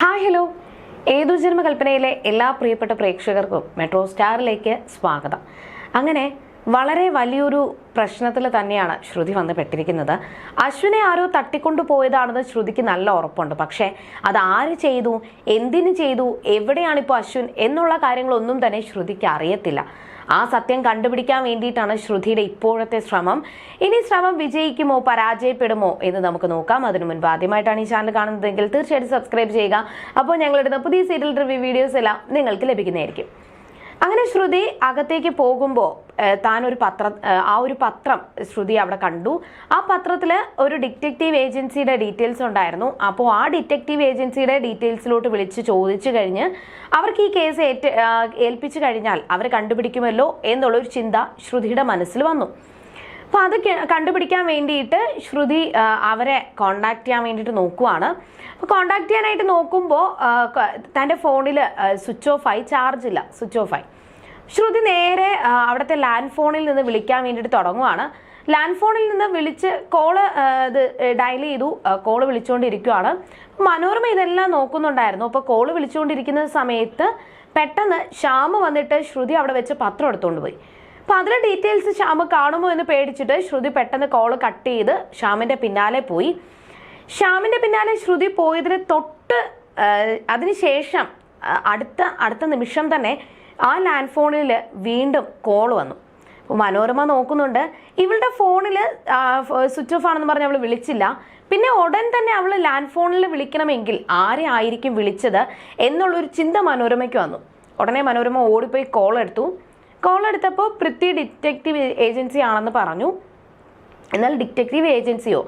Hi hello. ഏതു ജന്മകൽപ്പനയിലെ എല്ലാ പ്രിയപ്പെട്ട പ്രേക്ഷകർക്കും മെട്രോ സ്റ്റാറിലേക്ക് സ്വാഗതം. അങ്ങനെ വളരെ വലിയൊരു പ്രശ്നത്തിൽ തന്നെയാണ് ശ്രുതി വന്ന് പെട്ടിരിക്കുന്നത്. അശ്വിനെ ആരോ തട്ടിക്കൊണ്ടു പോയതാണെന്ന് ശ്രുതിക്ക് നല്ല ഉറപ്പുണ്ട്. പക്ഷേ അത് ആര് ചെയ്തു? എന്തിനു ചെയ്തു? എവിടെയാണിപ്പോൾ അശ്വിൻ? എന്നുള്ള കാര്യങ്ങളൊന്നും തന്നെ ശ്രുതിക്ക് അറിയത്തില്ല. ആ സത്യം കണ്ടുപിടിക്കാൻ വേണ്ടിയിട്ടാണ് ശ്രുതിയുടെ ഇപ്പോഴത്തെ ശ്രമം. ഇനി ശ്രമം വിജയിക്കുമോ? പരാജയപ്പെടുമോ? എന്ന് നമുക്ക് നോക്കാം. അതിനു മുൻപ് ആദ്യമായിട്ടാണ് ഈ ചാനൽ കാണുന്നതെങ്കിൽ തീർച്ചയായിട്ടും സബ്സ്ക്രൈബ് ചെയ്യുക. അപ്പോൾ ഞങ്ങളിടുന്ന പുതിയ സീരിയൽ റിവ്യൂ വീഡിയോസ് എല്ലാം നിങ്ങൾക്ക് ലഭിക്കുന്നതായിരിക്കും. അങ്ങനെ ശ്രുതി അകത്തേക്ക് പോകുമ്പോൾ താൻ ഒരു പത്രം ആ ഒരു പത്രം ശ്രുതി അവിടെ കണ്ടു. ആ പത്രത്തിൽ ഒരു ഡിറ്റക്റ്റീവ് ഏജൻസിയുടെ ഡീറ്റെയിൽസ് ഉണ്ടായിരുന്നു. അപ്പോൾ ആ ഡിറ്റക്റ്റീവ് ഏജൻസിയുടെ ഡീറ്റെയിൽസിലോട്ട് വിളിച്ച് ചോദിച്ചു കഴിഞ്ഞ് അവർക്ക് ഈ കേസ് ഏറ്റ് ഏൽപ്പിച്ചു കഴിഞ്ഞാൽ അവർ കണ്ടുപിടിക്കുമല്ലോ എന്നുള്ളൊരു ചിന്ത ശ്രുതിയുടെ മനസ്സിൽ വന്നു. അപ്പോൾ അത് കണ്ടുപിടിക്കാൻ വേണ്ടിയിട്ട് ശ്രുതി അവരെ കോണ്ടാക്ട് ചെയ്യാൻ വേണ്ടിയിട്ട് നോക്കുവാണ്. അപ്പോൾ കോണ്ടാക്ട് ചെയ്യാനായിട്ട് നോക്കുമ്പോൾ തന്റെ ഫോണിൽ സ്വിച്ച് ഓഫ് ആയി ചാർജ് ഇല്ല സ്വിച്ച് ഓഫ് ആയി. ശ്രുതി നേരെ അവിടുത്തെ ലാൻഡ് ഫോണിൽ നിന്ന് വിളിക്കാൻ വേണ്ടിയിട്ട് തുടങ്ങുവാണ്. ലാൻഡ് ഫോണിൽ നിന്ന് വിളിച്ച് കോൾ ഇത് ഡയൽ ചെയ്തു കോൾ വിളിച്ചുകൊണ്ടിരിക്കുവാണ് മനോരമ ഇതെല്ലാം നോക്കുന്നുണ്ടായിരുന്നു. അപ്പോൾ കോൾ വിളിച്ചുകൊണ്ടിരിക്കുന്ന സമയത്ത് പെട്ടെന്ന് ശ്യാമ് വന്നിട്ട് ശ്രുതി അവിടെ വെച്ച് പത്രം എടുത്തുകൊണ്ട് പോയി. അപ്പൊ അതിലെ ഡീറ്റെയിൽസ് ശ്യാമ് കാണുമോ എന്ന് പേടിച്ചിട്ട് ശ്രുതി പെട്ടെന്ന് കോൾ കട്ട് ചെയ്ത് ശ്യാമിന്റെ പിന്നാലെ പോയി. ശ്യാമിന്റെ പിന്നാലെ ശ്രുതി പോയതിന് തൊട്ട് അതിനുശേഷം അടുത്ത അടുത്ത നിമിഷം തന്നെ ആ ലാൻഡ് ഫോണിൽ വീണ്ടും കോൾ വന്നു. മനോരമ നോക്കുന്നുണ്ട്. ഇവളുടെ ഫോണിൽ സ്വിച്ച് ഓഫ് ആണെന്ന് പറഞ്ഞ് അവൾ വിളിച്ചില്ല. പിന്നെ ഉടൻ തന്നെ അവൾ ലാൻഡ് ഫോണിൽ വിളിക്കണമെങ്കിൽ ആരെ ആയിരിക്കും വിളിച്ചത് എന്നുള്ളൊരു ചിന്ത മനോരമയ്ക്ക് വന്നു. ഉടനെ മനോരമ ഓടിപ്പോയി കോൾ എടുത്തു. കോൾ എടുത്തപ്പോൾ പൃഥ്വി ഡിറ്റക്റ്റീവ് ഏജൻസി ആണെന്ന് പറഞ്ഞു. എന്നാൽ ഡിറ്റക്റ്റീവ് ഏജൻസിയോ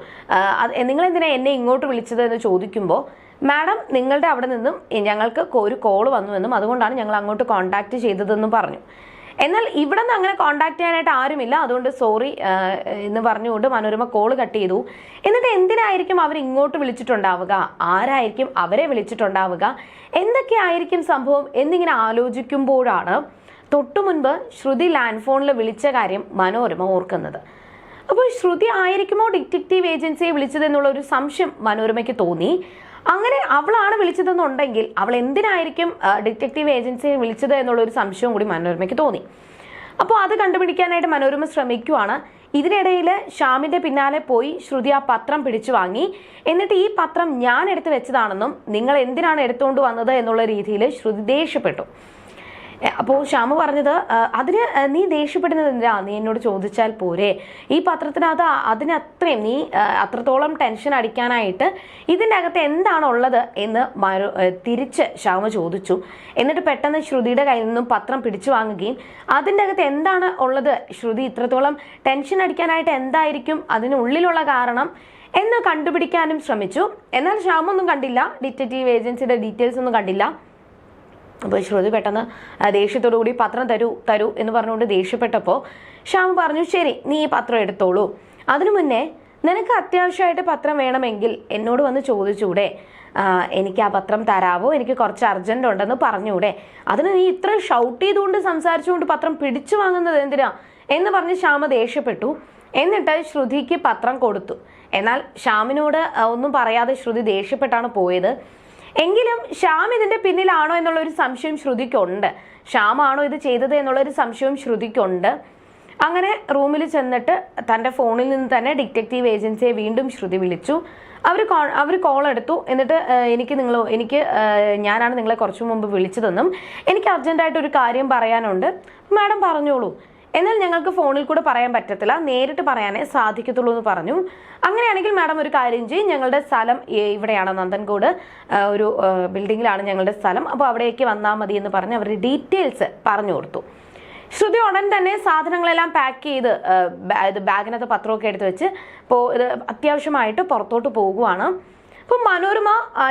നിങ്ങൾ എന്തിനാണ് എന്നെ ഇങ്ങോട്ട് വിളിച്ചത് എന്ന് ചോദിക്കുമ്പോൾ മാഡം നിങ്ങളുടെ അവിടെ നിന്നും ഞങ്ങൾക്ക് ഒരു കോൾ വന്നുവെന്നും അതുകൊണ്ടാണ് ഞങ്ങൾ അങ്ങോട്ട് കോൺടാക്ട് ചെയ്തതെന്നും പറഞ്ഞു. എന്നാൽ ഇവിടെ നിന്ന് അങ്ങനെ കോൺടാക്ട് ചെയ്യാനായിട്ട് ആരുമില്ല. അതുകൊണ്ട് സോറി എന്ന് പറഞ്ഞുകൊണ്ട് മനോരമ കോൾ കട്ട് ചെയ്തു. എന്നിട്ട് എന്തിനായിരിക്കും അവർ ഇങ്ങോട്ട് വിളിച്ചിട്ടുണ്ടാവുക? ആരായിരിക്കും അവരെ വിളിച്ചിട്ടുണ്ടാവുക? എന്തൊക്കെയായിരിക്കും സംഭവം? എന്നിങ്ങനെ ആലോചിക്കുമ്പോഴാണ് തൊട്ടു മുൻപ് ശ്രുതി ലാൻഡ് ഫോണിൽ വിളിച്ച കാര്യം മനോരമ ഓർക്കുന്നത്. അപ്പോൾ ശ്രുതി ആയിരിക്കുമോ ഡിറ്റക്റ്റീവ് ഏജൻസിയെ വിളിച്ചതെന്നുള്ള ഒരു സംശയം മനോരമയ്ക്ക് തോന്നി. അങ്ങനെ അവളാണ് വിളിച്ചതെന്നുണ്ടെങ്കിൽ അവൾ എന്തിനായിരിക്കും ഡിറ്റക്റ്റീവ് ഏജൻസിയെ വിളിച്ചത് എന്നുള്ള ഒരു സംശയവും കൂടി മനോരമയ്ക്ക് തോന്നി. അപ്പോൾ അത് കണ്ടുപിടിക്കാനായിട്ട് മനോരമ ശ്രമിക്കുവാണ്. ഇതിനിടയിൽ ഷ്യാമിന്റെ പിന്നാലെ പോയി ശ്രുതി ആ പത്രം പിടിച്ചു വാങ്ങി. എന്നിട്ട് ഈ പത്രം ഞാൻ എടുത്തു വെച്ചതാണെന്നും നിങ്ങൾ എന്തിനാണ് എടുത്തുകൊണ്ട് വന്നത് എന്നുള്ള രീതിയിൽ ശ്രുതി ദേഷ്യപ്പെട്ടു. അപ്പോൾ ശ്യാമ പറഞ്ഞത് "ആ, അതിന് നീ ദേഷ്യപ്പെടുന്നത് എന്തിനാ? നീ എന്നോട് ചോദിച്ചാൽ പോരെ. ഈ പത്രത്തിനകത്ത് അതിനത്രയും നീ അത്രത്തോളം ടെൻഷൻ അടിക്കാനായിട്ട് ഇതിന്റെ അകത്ത് എന്താണ് ഉള്ളത് എന്ന് തിരിച്ച് ശ്യാമ ചോദിച്ചു. എന്നിട്ട് പെട്ടെന്ന് ശ്രുതിയുടെ കയ്യിൽ നിന്നും പത്രം പിടിച്ചു വാങ്ങുകയും അതിന്റെ അകത്ത് എന്താണ് ഉള്ളത്? ശ്രുതി ഇത്രത്തോളം ടെൻഷൻ അടിക്കാനായിട്ട് എന്തായിരിക്കും അതിനുള്ളിലുള്ള കാരണം എന്ന് കണ്ടുപിടിക്കാനും ശ്രമിച്ചു. എന്നാൽ ശ്യാമൊന്നും കണ്ടില്ല. ഡിറ്റക്റ്റീവ് ഏജൻസിയുടെ ഡീറ്റെയിൽസ് ഒന്നും കണ്ടില്ല. അപ്പോൾ ശ്രുതി പെട്ടെന്ന് ദേഷ്യത്തോടുകൂടി ദേഷ്യത്തോടു കൂടി പത്രം തരൂ തരൂ എന്ന് പറഞ്ഞുകൊണ്ട് ദേഷ്യപ്പെട്ടപ്പോൾ ശ്യാം പറഞ്ഞു ശരി നീ ഈ പത്രം എടുത്തോളൂ. അതിനു മുന്നേ നിനക്ക് അത്യാവശ്യമായിട്ട് പത്രം വേണമെങ്കിൽ എന്നോട് വന്ന് ചോദിച്ചൂടെ? എനിക്ക് ആ പത്രം തരാവോ? എനിക്ക് കുറച്ച് അർജന്റ് ഉണ്ടെന്ന് പറഞ്ഞൂടെ? അതിന് നീ ഇത്ര ഷൗട്ട് ചെയ്തുകൊണ്ട് സംസാരിച്ചുകൊണ്ട് പത്രം പിടിച്ചു വാങ്ങുന്നത് എന്തിനാ? എന്ന് പറഞ്ഞ് ശ്യാമ ദേഷ്യപ്പെട്ടു. എന്നിട്ട് ശ്രുതിക്ക് പത്രം കൊടുത്തു. എന്നാൽ ശ്യാമിനോട് ഒന്നും പറയാതെ ശ്രുതി ദേഷ്യപ്പെട്ടാണ് പോയത്. എങ്കിലും ശ്യാം ഇതിന്റെ പിന്നിലാണോ എന്നുള്ള ഒരു സംശയം ശ്രുതിക്കുണ്ട്. ശ്യാമാണോ ഇത് ചെയ്തത് എന്നുള്ള ഒരു സംശയവും ശ്രുതിക്കുണ്ട്. അങ്ങനെ റൂമിൽ ചെന്നിട്ട് തന്റെ ഫോണിൽ നിന്ന് തന്നെ ഡിറ്റക്റ്റീവ് ഏജൻസിയെ വീണ്ടും ശ്രുതി വിളിച്ചു. അവർ അവർ കോൾ എടുത്തു. എന്നിട്ട് എനിക്ക് നിങ്ങൾ എനിക്ക് ഞാനാണ് നിങ്ങളെ കുറച്ച് മുമ്പ് വിളിച്ചതെന്നും എനിക്ക് അർജന്റായിട്ട് ഒരു കാര്യം പറയാനുണ്ട്. മാഡം പറഞ്ഞോളൂ. എന്നാൽ ഞങ്ങൾക്ക് ഫോണിൽ കൂടെ പറയാൻ പറ്റത്തില്ല. നേരിട്ട് പറയാനേ സാധിക്കത്തുള്ളൂ എന്ന് പറഞ്ഞു. അങ്ങനെയാണെങ്കിൽ മാഡം ഒരു കാര്യം ചെയ്യും. ഞങ്ങളുടെ സ്ഥലം ഇവിടെയാണ് നന്ദൻകോട്. ഒരു ബിൽഡിങ്ങിലാണ് ഞങ്ങളുടെ സ്ഥലം. അപ്പോൾ അവിടേക്ക് വന്നാൽ മതി എന്ന് പറഞ്ഞ് അവരുടെ ഡീറ്റെയിൽസ് പറഞ്ഞു കൊടുത്തു. ശ്രുതി ഉടൻ തന്നെ സാധനങ്ങളെല്ലാം പാക്ക് ചെയ്ത് ബാഗിനകത്ത് പത്രമൊക്കെ എടുത്ത് വെച്ച് ഇപ്പോൾ ഇത് അത്യാവശ്യമായിട്ട് പുറത്തോട്ട് പോകുവാണ്. അപ്പം മനോരമ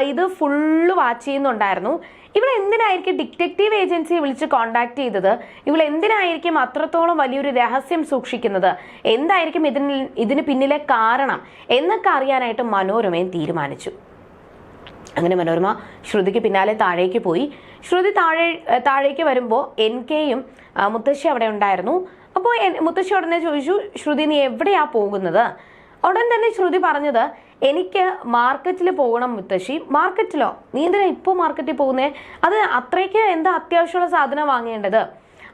ഇത് ഫുള്ള് വാച്ച് ചെയ്യുന്നുണ്ടായിരുന്നു. ഇവൾ എന്തിനായിരിക്കും ഡിറ്റക്റ്റീവ് ഏജൻസിയെ വിളിച്ച് കോണ്ടാക്ട് ചെയ്തത്? ഇവൾ എന്തിനായിരിക്കും അത്രത്തോളം വലിയൊരു രഹസ്യം സൂക്ഷിക്കുന്നത്? എന്തായിരിക്കും ഇതിന് ഇതിന് പിന്നിലെ കാരണം? എന്നൊക്കെ അറിയാനായിട്ട് മനോരമയും തീരുമാനിച്ചു. അങ്ങനെ മനോരമ ശ്രുതിക്ക് പിന്നാലെ താഴേക്ക് പോയി. ശ്രുതി താഴെ താഴേക്ക് വരുമ്പോൾ എൻ കെയും മുത്തശ്ശി അവിടെ ഉണ്ടായിരുന്നു. അപ്പോൾ മുത്തശ്ശി ഉടനെ ചോദിച്ചു ശ്രുതി നീ എവിടെയാ പോകുന്നത്? ഉടൻ തന്നെ ശ്രുതി പറഞ്ഞത് എനിക്ക് മാർക്കറ്റിൽ പോകണം മുത്തശ്ശി. മാർക്കറ്റിലോ നീ എന്തിനാ ഇപ്പോൾ മാർക്കറ്റിൽ പോകുന്നേ? അത് അത്രയ്ക്ക് എന്താ അത്യാവശ്യമുള്ള സാധനം വാങ്ങേണ്ടത്?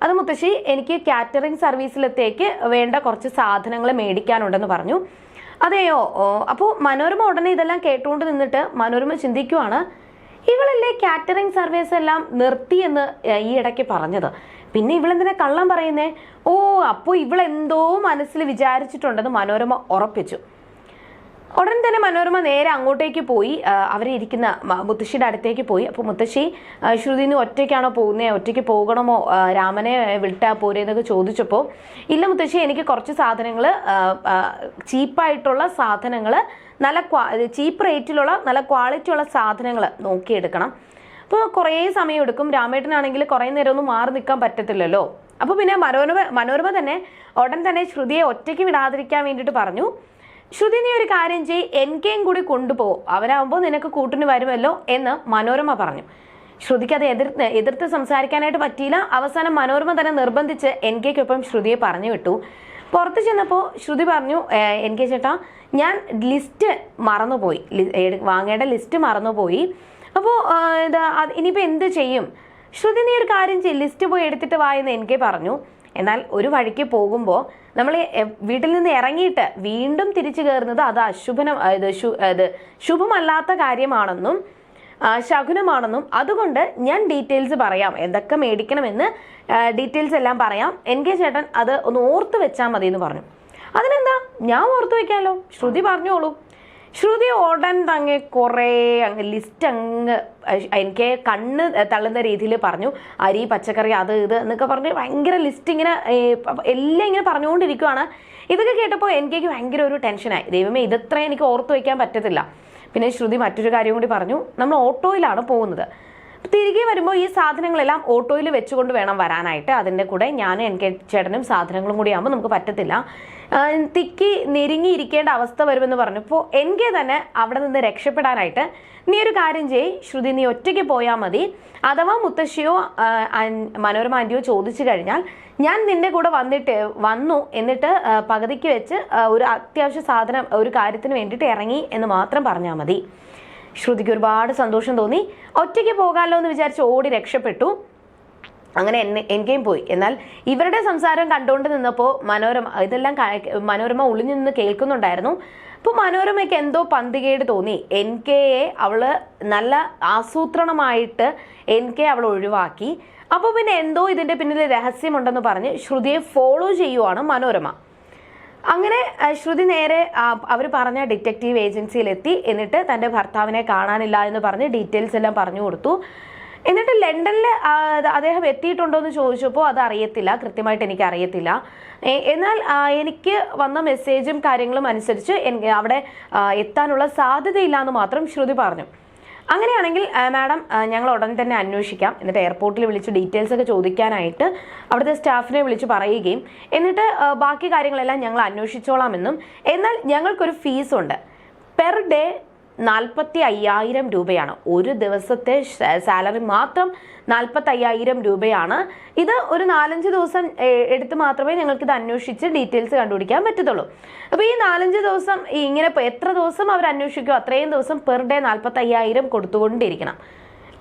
അത് മുത്തശ്ശി എനിക്ക് കാറ്ററിംഗ് സർവീസിലത്തേക്ക് വേണ്ട കുറച്ച് സാധനങ്ങൾ മേടിക്കാനുണ്ടെന്ന് പറഞ്ഞു. അതെയോ? അപ്പോൾ മനോരമ ഉടനെ ഇതെല്ലാം കേട്ടുകൊണ്ട് നിന്നിട്ട് മനോരമ ചിന്തിക്കുവാണ്. ഇവളല്ലേ കാറ്ററിംഗ് സർവീസ് എല്ലാം നിർത്തി എന്ന് ഈ ഇടയ്ക്ക് പറഞ്ഞത്. പിന്നെ ഇവളെന്തിനാ കള്ളം പറയുന്നേ? ഓ അപ്പോൾ ഇവളെന്തോ മനസ്സിൽ വിചാരിച്ചിട്ടുണ്ടെന്ന് മനോരമ ഉറപ്പിച്ചു. ഉടൻ തന്നെ മനോരമ നേരെ അങ്ങോട്ടേക്ക് പോയി. അവരെ ഇരിക്കുന്ന മുത്തശ്ശിയുടെ അടുത്തേക്ക് പോയി. അപ്പോൾ മുത്തശ്ശി ആ, ശ്രുതി നിന്ന് ഒറ്റയ്ക്കാണോ പോകുന്നത് ഒറ്റയ്ക്ക് പോകണമോ? രാമനെ വിട്ടാ പോരെ എന്നൊക്കെ ചോദിച്ചപ്പോൾ ഇല്ല മുത്തശ്ശി എനിക്ക് കുറച്ച് സാധനങ്ങൾ ചീപ്പായിട്ടുള്ള സാധനങ്ങൾ നല്ല ക്വാ ചീപ്പ് റേറ്റിലുള്ള നല്ല ക്വാളിറ്റി ഉള്ള സാധനങ്ങൾ നോക്കിയെടുക്കണം. അപ്പോൾ കുറേ സമയം എടുക്കും. രാമേട്ടനാണെങ്കിൽ കുറേ നേരം ഒന്നും മാറി നിൽക്കാൻ പറ്റത്തില്ലല്ലോ. അപ്പോൾ പിന്നെ മനോരമ മനോരമ തന്നെ ഉടൻ തന്നെ ശ്രുതിയെ ഒറ്റയ്ക്ക് വിടാതിരിക്കാൻ വേണ്ടിയിട്ട് പറഞ്ഞു. ശ്രുതി നീ ഒരു കാര്യം ചെയ്. എൻ കെയും കൂടി കൊണ്ടുപോകും അവനാവുമ്പോൾ നിനക്ക് കൂട്ടിന് വരുമല്ലോ എന്ന് മനോരമ പറഞ്ഞു. ശ്രുതിക്ക് അത് എതിർത്ത് എതിർത്ത് സംസാരിക്കാനായിട്ട് പറ്റിയില്ല. അവസാനം മനോരമ തന്നെ നിർബന്ധിച്ച് എൻ കെക്കൊപ്പം ശ്രുതിയെ പറഞ്ഞു വിട്ടു. പുറത്ത് ചെന്നപ്പോൾ ശ്രുതി പറഞ്ഞു "ഏഹ്, എൻ കെ ചേട്ടാ ഞാൻ ലിസ്റ്റ് മറന്നുപോയി. വാങ്ങേണ്ട ലിസ്റ്റ് മറന്നുപോയി. അപ്പോൾ ഇതാ ഇനിയിപ്പോൾ എന്ത് ചെയ്യും? ശ്രുതി നീ ഒരു കാര്യം ചെയ്യും. ലിസ്റ്റ് പോയി എടുത്തിട്ട് വായെന്ന് എൻ കെ പറഞ്ഞു. എന്നാൽ ഒരു വഴിക്ക് പോകുമ്പോൾ നമ്മൾ വീട്ടിൽ നിന്ന് ഇറങ്ങിയിട്ട് വീണ്ടും തിരിച്ചു കയറുന്നത് അത് അശുഭനം ഇത് ശു- ഇത് ശുഭമല്ലാത്ത കാര്യമാണെന്നും ശകുനമാണെന്നും അതുകൊണ്ട് ഞാൻ ഡീറ്റെയിൽസ് പറയാം. എന്തൊക്കെ മേടിക്കണമെന്ന് ഡീറ്റെയിൽസ് എല്ലാം പറയാം. എൻ കെ ചേട്ടൻ അത് ഒന്ന് ഓർത്ത് വെച്ചാൽ മതി എന്ന് പറഞ്ഞു. അതിനെന്താ? ഞാൻ ഓർത്ത് വെക്കാമല്ലോ ശ്രുതി പറഞ്ഞോളൂ. ശ്രുതി ഉടൻ തന്നെ കുറേ അങ്ങ് ലിസ്റ്റ് അങ്ങ് എനിക്ക് കണ്ണ് തള്ളുന്ന രീതിയിൽ പറഞ്ഞു. അരി പച്ചക്കറി അത് ഇത് എന്നൊക്കെ പറഞ്ഞ് ഭയങ്കര ലിസ്റ്റ് ഇങ്ങനെ എല്ലാം ഇങ്ങനെ പറഞ്ഞുകൊണ്ടിരിക്കുവാണ്. ഇതൊക്കെ കേട്ടപ്പോൾ എനിക്ക് ഭയങ്കര ഒരു ടെൻഷനായി. ദൈവമേ ഇതത്ര എനിക്ക് ഓർത്ത് വയ്ക്കാൻ പറ്റത്തില്ല. പിന്നെ ശ്രുതി മറ്റൊരു കാര്യം കൂടി പറഞ്ഞു. നമ്മൾ ഓട്ടോയിലാണ് പോകുന്നത്. തിരികെ വരുമ്പോൾ ഈ സാധനങ്ങളെല്ലാം ഓട്ടോയിൽ വെച്ചുകൊണ്ട് വേണം വരാനായിട്ട്. അതിന്റെ കൂടെ ഞാനും എനിക്ക് ചേട്ടനും സാധനങ്ങളും കൂടി ആകുമ്പോൾ നമുക്ക് പറ്റത്തില്ല. തിക്കി നെരുങ്ങിയിരിക്കേണ്ട അവസ്ഥ വരുമെന്ന് പറഞ്ഞപ്പോൾ എനിക്ക് തന്നെ അവിടെ നിന്ന് രക്ഷപ്പെടാനായിട്ട് നീ ഒരു കാര്യം ചെയ് ശ്രുതി നീ ഒറ്റയ്ക്ക് പോയാൽ മതി. അഥവാ മുത്തശ്ശിയോ മനോരമ ആന്റിയോ ചോദിച്ചു കഴിഞ്ഞാൽ ഞാൻ നിന്റെ കൂടെ വന്നിട്ട് വന്നു എന്നിട്ട് പകുതിക്ക് വെച്ച് ഒരു അത്യാവശ്യ സാധനം ഒരു കാര്യത്തിന് വേണ്ടിയിട്ട് ഇറങ്ങി എന്ന് മാത്രം പറഞ്ഞാൽ മതി. ശ്രുതിക്ക് ഒരുപാട് സന്തോഷം തോന്നി. ഒറ്റയ്ക്ക് പോകാമല്ലോ എന്ന് വിചാരിച്ച് ഓടി രക്ഷപ്പെട്ടു. അങ്ങനെ എന്നെ എനിക്കേം പോയി. എന്നാൽ ഇവരുടെ സംസാരം കണ്ടുകൊണ്ട് നിന്നപ്പോൾ മനോരമ ഇതെല്ലാം മനോരമ ഒളിഞ്ഞു നിന്ന് കേൾക്കുന്നുണ്ടായിരുന്നു. അപ്പോൾ മനോരമയ്ക്ക് എന്തോ പന്തികേട് തോന്നി. എൻ കെയെ അവൾ നല്ല ആസൂത്രണമായിട്ട് എൻ കെ അവൾ ഒഴിവാക്കി. അപ്പോൾ പിന്നെ എന്തോ ഇതിന്റെ പിന്നിൽ രഹസ്യമുണ്ടെന്ന് പറഞ്ഞ് ശ്രുതിയെ ഫോളോ ചെയ്യുവാണ് മനോരമ. അങ്ങനെ ശ്രുതി നേരെ അവർ പറഞ്ഞ ഡിറ്റക്റ്റീവ് ഏജൻസിയിലെത്തി. എന്നിട്ട് തന്റെ ഭർത്താവിനെ കാണാനില്ല എന്ന് പറഞ്ഞ് ഡീറ്റെയിൽസ് എല്ലാം പറഞ്ഞു കൊടുത്തു. എന്നിട്ട് ലണ്ടനിൽ അദ്ദേഹം എത്തിയിട്ടുണ്ടോ എന്ന് ചോദിച്ചപ്പോൾ അത് അറിയത്തില്ല. കൃത്യമായിട്ട് എനിക്ക് അറിയത്തില്ല. എന്നാൽ എനിക്ക് വന്ന മെസ്സേജും കാര്യങ്ങളും അനുസരിച്ച് അവിടെ എത്താനുള്ള സാധ്യതയില്ല എന്ന് മാത്രം ശ്രുതി പറഞ്ഞു. അങ്ങനെയാണെങ്കിൽ മാഡം ഞങ്ങൾ ഉടൻ തന്നെ അന്വേഷിക്കാം. എന്നിട്ട് എയർപോർട്ടിൽ വിളിച്ച് ഡീറ്റെയിൽസ് ഒക്കെ ചോദിക്കാനായിട്ട് അവിടുത്തെ സ്റ്റാഫിനെ വിളിച്ച് പറയുകയും എന്നിട്ട് ബാക്കി കാര്യങ്ങളെല്ലാം ഞങ്ങൾ അന്വേഷിച്ചോളാമെന്നും. എന്നാൽ ഞങ്ങൾക്കൊരു ഫീസ് ഉണ്ട് പെർ ഡേ നാൽപ്പത്തി അയ്യായിരം രൂപയാണ്. ഒരു ദിവസത്തെ സാലറി മാത്രം നാൽപ്പത്തി അയ്യായിരം രൂപയാണ്. ഇത് ഒരു നാലഞ്ച് ദിവസം എടുത്ത് മാത്രമേ ഞങ്ങൾക്ക് ഇത് അന്വേഷിച്ച് ഡീറ്റെയിൽസ് കണ്ടുപിടിക്കാൻ പറ്റത്തുള്ളൂ. അപ്പോൾ ഈ നാലഞ്ച് ദിവസം ഇങ്ങനെ എത്ര ദിവസം അവർ അന്വേഷിക്കുമോ അത്രയും ദിവസം പെർ ഡേ നാൽപ്പത്തി അയ്യായിരം കൊടുത്തുകൊണ്ടിരിക്കണം.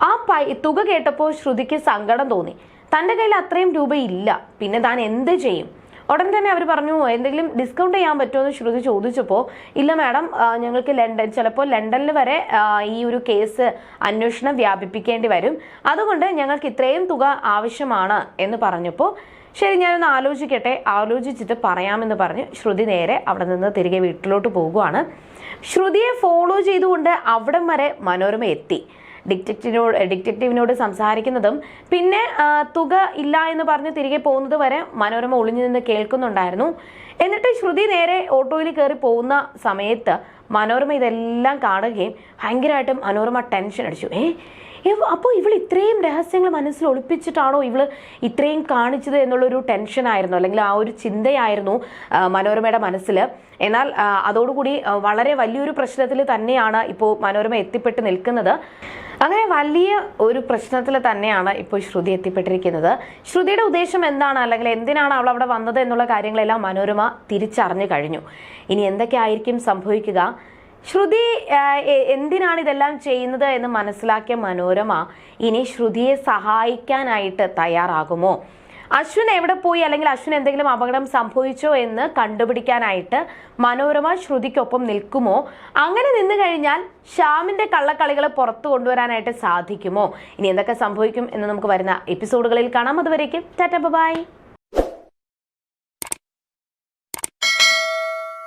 ആ പൈ തുക കേട്ടപ്പോൾ ശ്രുതിക്ക് സങ്കടം തോന്നി. തന്റെ കയ്യിൽ അത്രയും രൂപയില്ല. പിന്നെ താൻ എന്ത് ചെയ്യും? ഉടൻ തന്നെ അവർ പറഞ്ഞു എന്തെങ്കിലും ഡിസ്കൗണ്ട് ചെയ്യാൻ പറ്റുമോ? എന്ന് ശ്രുതി ചോദിച്ചപ്പോൾ ഇല്ല മാഡം ഞങ്ങൾക്ക് ലണ്ടൻ ചിലപ്പോൾ ലണ്ടനിൽ വരെ ഈ ഒരു കേസ് അന്വേഷണം വ്യാപിപ്പിക്കേണ്ടി വരും. അതുകൊണ്ട് ഞങ്ങൾക്ക് ഇത്രയും തുക ആവശ്യമാണ് എന്ന് പറഞ്ഞപ്പോൾ ശരി ഞാനൊന്ന് ആലോചിക്കട്ടെ ആലോചിച്ചിട്ട് പറയാമെന്ന് പറഞ്ഞ് ശ്രുതി നേരെ അവിടെ നിന്ന് തിരികെ വീട്ടിലോട്ട് പോകുവാണ്. ശ്രുതിയെ ഫോളോ ചെയ്തുകൊണ്ട് അവിടം വരെ മനോരമ എത്തി. ഡിറ്റക്റ്റീവിനോട് ഡിറ്റക്റ്റീവിനോട് സംസാരിക്കുന്നതും പിന്നെ തുക ഇല്ല എന്ന് പറഞ്ഞ് തിരികെ പോകുന്നത് വരെ മനോരമ ഒളിഞ്ഞു നിന്ന് കേൾക്കുന്നുണ്ടായിരുന്നു. എന്നിട്ട് ശ്രുതി നേരെ ഓട്ടോയിൽ കയറി പോകുന്ന സമയത്ത് മനോരമ ഇതെല്ലാം കാണുകയും ഭയങ്കരമായിട്ടും മനോരമ ടെൻഷൻ അടിച്ചു. ഏ അപ്പോൾ ഇവൾ ഇത്രയും രഹസ്യങ്ങൾ മനസ്സിൽ ഒളിപ്പിച്ചിട്ടാണോ ഇവൾ ഇത്രയും കാണിച്ചത് എന്നുള്ളൊരു ടെൻഷനായിരുന്നു? അല്ലെങ്കിൽ ആ ഒരു ചിന്തയായിരുന്നു മനോരമയുടെ മനസ്സിൽ എന്നാൽ അതോടുകൂടി വളരെ വലിയൊരു പ്രശ്നത്തിൽ തന്നെയാണ് ഇപ്പോൾ മനോരമ എത്തിപ്പെട്ട് നിൽക്കുന്നത്. അങ്ങനെ വലിയ ഒരു പ്രശ്നത്തിൽ തന്നെയാണ് ഇപ്പോൾ ശ്രുതി എത്തിപ്പെട്ടിരിക്കുന്നത്. ശ്രുതിയുടെ ഉദ്ദേശം എന്താണ്? അല്ലെങ്കിൽ എന്തിനാണ് അവൾ അവിടെ വന്നത് എന്നുള്ള കാര്യങ്ങളെല്ലാം മനോരമ തിരിച്ചറിഞ്ഞു കഴിഞ്ഞു. ഇനി എന്തൊക്കെ ആയിരിക്കും സംഭവിക്കുക? ശ്രുതി എന്തിനാണ് ഇതെല്ലാം ചെയ്യുന്നത് എന്ന് മനസ്സിലാക്കിയ മനോരമ ഇനി ശ്രുതിയെ സഹായിക്കാനായിട്ട് തയ്യാറാകുമോ? അശ്വിൻ എവിടെ പോയി? അല്ലെങ്കിൽ അശ്വിൻ എന്തെങ്കിലും അപകടം സംഭവിച്ചോ എന്ന് കണ്ടുപിടിക്കാനായിട്ട് മനോരമ ശ്രുതിക്കൊപ്പം നിൽക്കുമോ? അങ്ങനെ നിന്നു കഴിഞ്ഞാൽ ശ്യാമിന്റെ കള്ളക്കളികൾ പുറത്തു കൊണ്ടുവരാനായിട്ട് സാധിക്കുമോ? ഇനി എന്തൊക്കെ സംഭവിക്കും എന്ന് നമുക്ക് വരുന്ന എപ്പിസോഡുകളിൽ കാണാം. അതുവരേക്കും ടാറ്റ ബൈ.